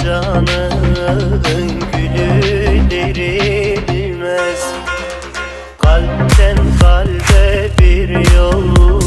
Bahçanın gülü derilmez Kalpten kalbe bir yol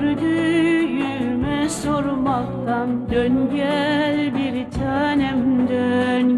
gördüğüme sormaktan Dön gel bir tanem dön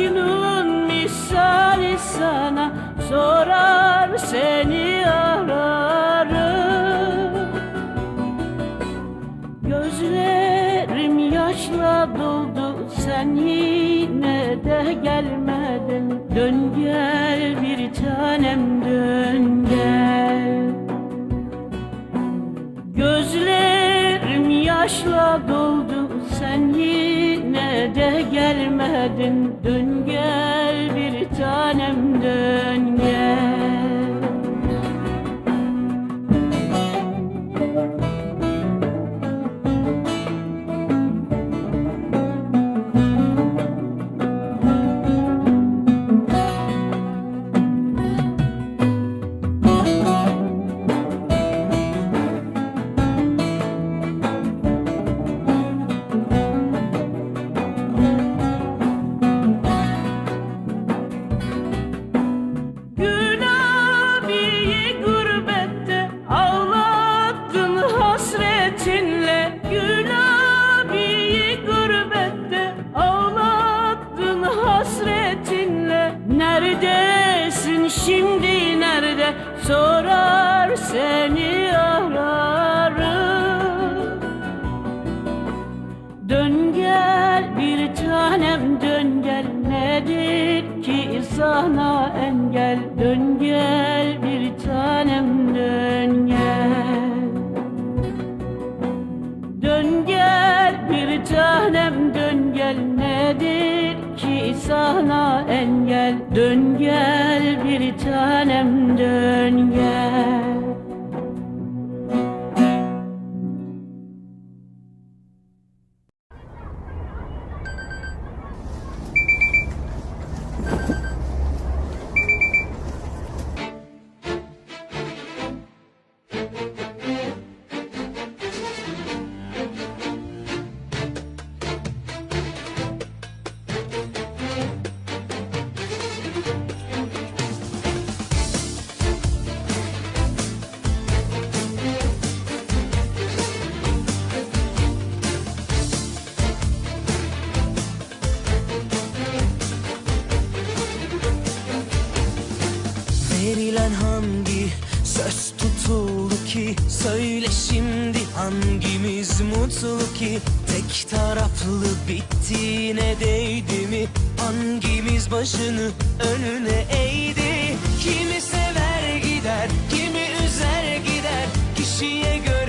Mecnun misali sana sorar seni ararım. Gözlerim yaşla doldu sen yine de gelmedin. Dön gel bir tanem dön gel. Gözlerim yaşla doldu sen yine yine de gelmedin. Dön gel bir tanem dön gel gel bir tanem dön gel. Dön gel bir tanem dön gel. Nedir ki sana engel? Dön gel bir tanem dön gel ki Tek taraflı bittiğine değdi mi? Hangimiz başını önüne eğdi? Kimi sever gider kimi üzer gider Kişiye göre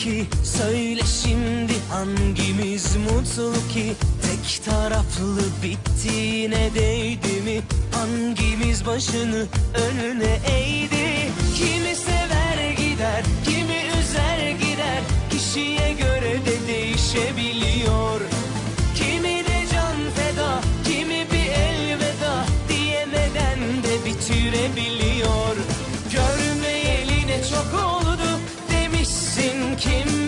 ki? Söyle şimdi hangimiz mutlu ki? Tek taraflı bittiğine değdi mi? Hangimiz başını önüne eğdi? Kimi sever gider kimi üzer gider. Kişiye göre de değişebiliyor Kim.